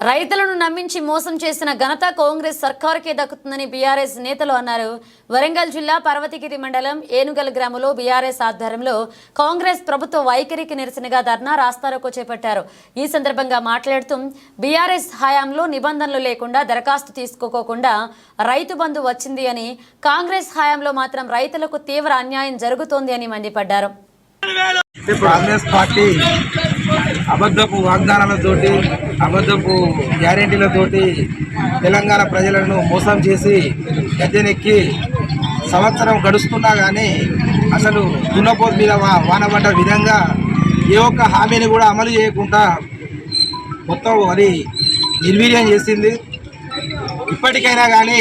రైతులను నమ్మించి మోసం చేసిన ఘనత కాంగ్రెస్ సర్కారుకే దక్కుతుందని బీఆర్ఎస్ నేతలు అన్నారు. వరంగల్ జిల్లా పర్వతగిరి మండలం ఏనుగల్ గ్రామంలో బీఆర్ఎస్ ఆధ్వర్యంలో కాంగ్రెస్ ప్రభుత్వ వైఖరికి నిరసనగా ధర్నా రాస్తారోకో చేపట్టారు. ఈ సందర్భంగా మాట్లాడుతూ బీఆర్ఎస్ హయాంలో నిబంధనలు లేకుండా దరఖాస్తు తీసుకోకుండా రైతు బంధు వచ్చింది అని కాంగ్రెస్ హయాంలో మాత్రం రైతులకు తీవ్ర అన్యాయం జరుగుతోంది అని మండిపడ్డారు. కాంగ్రెస్ పార్టీ అబద్ధపు వాగ్దానాలతోటి అబద్ధపు గ్యారెంటీలతోటి తెలంగాణ ప్రజలను మోసం చేసి గద్దెనెక్కి సంవత్సరం గడుస్తున్నా కానీ అసలు దున్నపోతు మీద వానబడ్డ విధంగా ఏ ఒక్క హామీని కూడా అమలు చేయకుండా మొత్తం అది నిర్వీర్యం చేసింది. ఇప్పటికైనా కానీ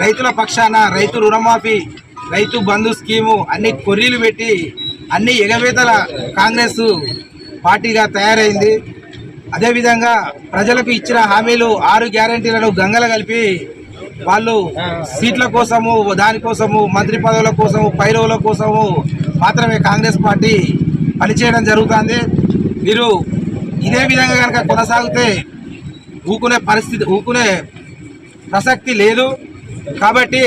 రైతుల పక్షాన రైతు రుణమాఫీ రైతు బంధు స్కీము అన్ని కొర్రీలు పెట్టి అన్ని ఎగవేతల కాంగ్రెస్ పార్టీగా తయారైంది. అదేవిధంగా ప్రజలకు ఇచ్చిన హామీలు ఆరు గ్యారంటీలను గంగల కలిపి వాళ్ళు సీట్ల కోసము దానికోసము మంత్రి పదవుల కోసము పైరవుల కోసము మాత్రమే కాంగ్రెస్ పార్టీ పనిచేయడం జరుగుతుంది. మీరు ఇదే విధంగా కనుక కొనసాగితే ఊకునే పరిస్థితి ఊకునే ప్రసక్తి లేదు. కాబట్టి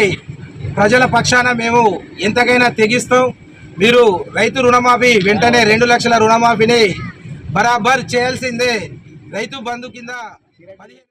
ప్రజల పక్షాన మేము ఎంతకైనా తెగిస్తాం. మీరు రైతు రుణమాఫీ వెంటనే రెండు లక్షల రుణమాఫీని బరాబర్ చేయాల్సిందే. రైతు బంధు కింద